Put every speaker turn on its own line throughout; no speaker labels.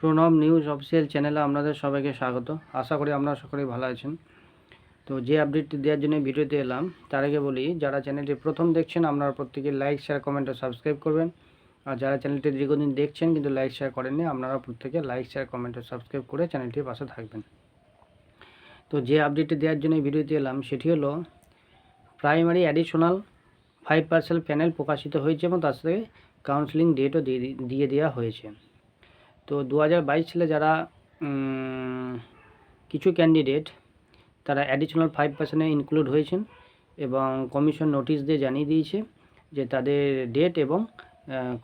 Pranab news official চ্যানেলে আপনাদের সবাইকে স্বাগত। আশা করি আপনারা সকলেই ভালো আছেন। তো যে আপডেটটি দেওয়ার জন্য ভিডিওতে এলাম, তার আগে বলি, যারা চ্যানেলটি প্রথম দেখছেন, আপনারা প্রত্যেকে লাইক শেয়ার কমেন্ট ও সাবস্ক্রাইব করবেন। আর যারা চ্যানেলটি দীর্ঘদিন দেখছেন কিন্তু লাইক শেয়ার করেননি, আপনারা প্রত্যেকে লাইক শেয়ার কমেন্ট ও সাবস্ক্রাইব করে চ্যানেলটির পাশে থাকবেন। তো যে আপডেটটি দেওয়ার জন্য ভিডিওতে এলাম, সেটি হলো primary additional five percent panel প্রকাশিত হয়েছে এবং তার সাথে কাউন্সিলিং ডেটও দিয়ে দিয়ে দেওয়া হয়েছে। তো দু হাজার বাইশ সালে যারা কিছু ক্যান্ডিডেট তারা অ্যাডিশনাল ফাইভ পার্সেন্টে ইনক্লুড হয়েছেন এবং কমিশন নোটিশ দিয়ে জানিয়ে দিয়েছে যে তাদের ডেট এবং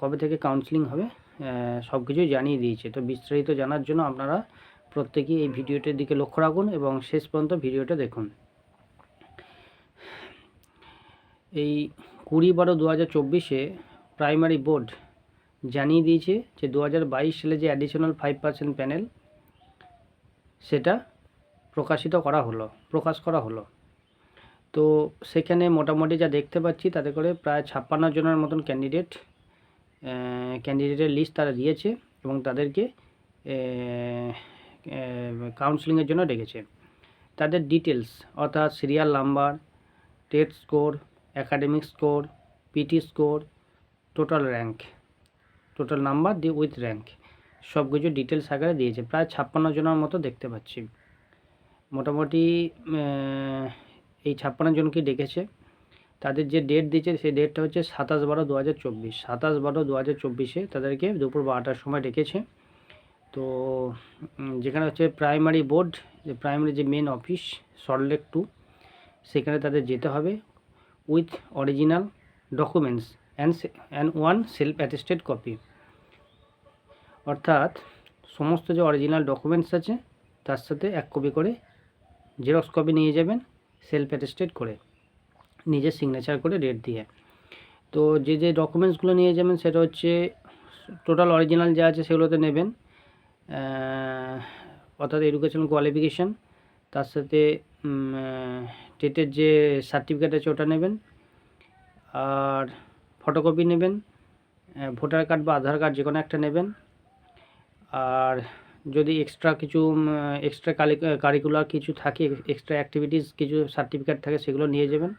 কবে থেকে কাউন্সিলিং হবে সব কিছুই জানিয়ে দিয়েছে। তো বিস্তারিত জানার জন্য আপনারা প্রত্যেকেই এই ভিডিওটির দিকে লক্ষ্য রাখুন এবং শেষ পর্যন্ত ভিডিওটা দেখুন। এই কুড়ি বারো দু হাজার চব্বিশে প্রাইমারি বোর্ড জানিয়ে দিয়েছে যে দু হাজার বাইশ সালে যে অ্যাডিশনাল ফাইভ পার্সেন্ট প্যানেল সেটা প্রকাশিত করা হলো, প্রকাশ করা হলো। তো সেখানে মোটামুটি যা দেখতে পাচ্ছি, তাতে করে প্রায় ছাপ্পান্ন জনের মতন ক্যান্ডিডেট ক্যান্ডিডেটের লিস্ট তারা দিয়েছে এবং তাদেরকে কাউন্সিলিংয়ের জন্য ডেকেছে। তাদের ডিটেলস অর্থাৎ serial number TET score academic score PT score total rank total number দিয়ে উইথ র্যাঙ্ক। সব কিছু ডিটেলস আকারে দিয়েছে। প্রায় ছাপ্পান্ন জনের মতো দেখতে পাচ্ছি। মোটামুটি এই ছাপ্পান্ন জনকে ডেকেছে? তাদের যে ডেট দিয়েছে, সেই ডেটটা হচ্ছে সাতাশ বারো দু হাজার চব্বিশ। সাতাশ বারো দু হাজার চব্বিশে তাদেরকে দুপুর বারোটার সময় ডেকেছে। তো যেখানে হচ্ছে প্রাইমারি বোর্ড যে প্রাইমারি যে মেন অফিস সল্টলেক টু সেখানে তাদের যেতে হবে with original documents and and one self attested copy অর্থাৎ সমস্ত যে অরিজিনাল ডকুমেন্টস আছে, তার সাথে এক কপি করে জেরক্স কপি নিয়ে যাবেন সেলফ অ্যাটেস্টেড করে, নিজের সিগনেচার করে ডেট দিয়ে। তো যে যে ডকুমেন্টসগুলো নিয়ে যাবেন, সেটা হচ্ছে টোটাল অরিজিনাল যা আছে, সেগুলোতে নেবেন অর্থাৎ এডুকেশন কোয়ালিফিকেশান তার সাথে টেটের যে সার্টিফিকেট আছে, ওটা নেবেন। আর ফটোকপি নেবেন ভোটার কার্ড বা আধার কার্ড যে কোনো একটা নেবেন। আর যদি এক্সট্রা কিছু এক্সট্রা কারিকুলার কিছু থাকে এক্সট্রা অ্যাক্টিভিটিস কিছু সার্টিফিকেট থাকে, সেগুলো নিয়ে যাবেন।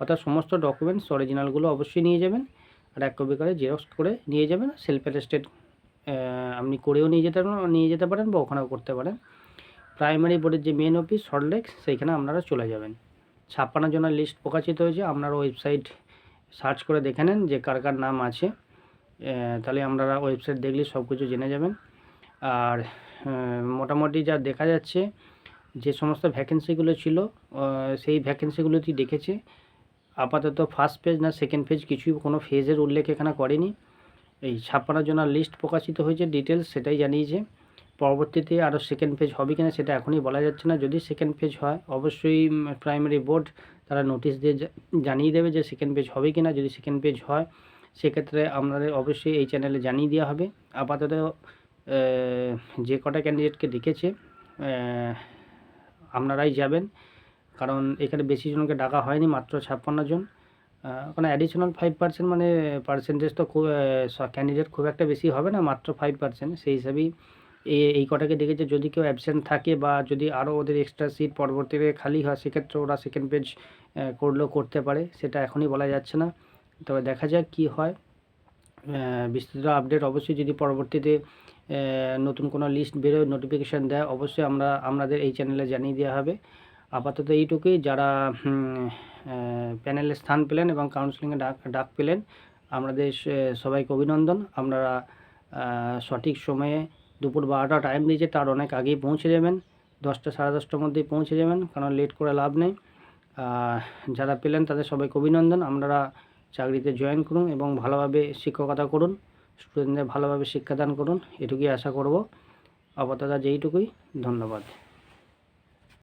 অর্থাৎ সমস্ত ডকুমেন্টস অরিজিনালগুলো অবশ্যই নিয়ে যাবেন। আর এক কপি করে জেরক্স করে নিয়ে যাবেন। সেলফ অ্যাটেস্টেড আপনি করেও নিয়ে যেতে পারেন, নিয়ে যেতে পারেন বা ওখানেও করতে পারেন। প্রাইমারি বোর্ডের যে মেন অফিস সল্টলেক সেইখানে আপনারা চলে যাবেন। ছাপ্পান্ন জনের লিস্ট প্রকাশিত হয়েছে, আপনারা ওয়েবসাইট সার্চ করে দেখে নেন যে কার কার নাম আছে। তাহলে আপনারা ওয়েবসাইট দেখলে সব কিছু জেনে যাবেন। আর মোটামুটি যা দেখা যাচ্ছে, যে সমস্ত ভ্যাকেন্সিগুলো ছিল সেই ভ্যাকেন্সিগুলোতেই দেখেছে। আপাতত ফার্স্ট পেজ না সেকেন্ড পেজ কিছুই কোনো ফেজের উল্লেখ এখানে করেনি। এই ছাপ্পান্ন জনের লিস্ট প্রকাশিত হয়েছে ডিটেলস সেটাই জানিয়েছে। পরবর্তীতে আরও সেকেন্ড পেজ হবে কিনা সেটা এখনই বলা যাচ্ছে না। যদি সেকেন্ড পেজ হয়, অবশ্যই প্রাইমারি বোর্ড তারা নোটিশ দিয়ে জানিয়ে দেবে যে সেকেন্ড পেজ হবে কিনা। যদি সেকেন্ড পেজ হয়, সেক্ষেত্রে আপনাদের অবশ্যই এই চ্যানেলে জানিয়ে দেওয়া হবে। আপাতত যে কটা ক্যান্ডিডেটকে ডেকেছে আপনারাই যাবেন। কারণ এখানে বেশি জনকে ডাকা হয়নি, মাত্র ছাপ্পান্ন জন। ওখানে অ্যাডিশনাল ফাইভ পার্সেন্ট মানে পার্সেন্টেজ তো খুব ক্যান্ডিডেট খুব একটা বেশি হবে না, মাত্র ফাইভ পার্সেন্ট সেই হিসাবেই এই কটাকে দেখেছে। যদি কেউ অ্যাবসেন্ট থাকে বা যদি আরও ওদের এক্সট্রা সিট পরবর্তীতে খালি হয়, সেক্ষেত্রে ওরা সেকেন্ড পেজ করলেও করতে পারে। সেটা এখনই বলা যাচ্ছে না। তবে দেখা যাক কী হয়। বিস্তৃত আপডেট অবশ্যই যদি পরবর্তীতে নতুন কোনো লিস্ট বেরোয় নোটিফিকেশান দেয়, অবশ্যই আমরা আপনাদের এই চ্যানেলে জানিয়ে দেওয়া হবে। আপাতত এইটুকুই। যারা প্যানেলে স্থান পেলেন এবং কাউন্সিলিংয়ে ডাক ডাক পেলেন, আমাদের সবাইকে অভিনন্দন। আপনারা সঠিক সময়ে দুপুর বারোটা টাইম দিয়েছে, তার অনেক আগেই পৌঁছে যাবেন। দশটা, সাড়ে দশটার মধ্যেই পৌঁছে যাবেন, কারণ লেট করে লাভ নেই। যারা পেলেন, তাদের সবাইকে অভিনন্দন। আপনারা চাকরিতে জয়েন করুন এবং ভালোভাবে শিক্ষকতা করুন স্টুডেন্টদের ভালোভাবে শিক্ষাদান করুন, এটুকুই আশা করব। আপাতত যেইটুকুই, ধন্যবাদ।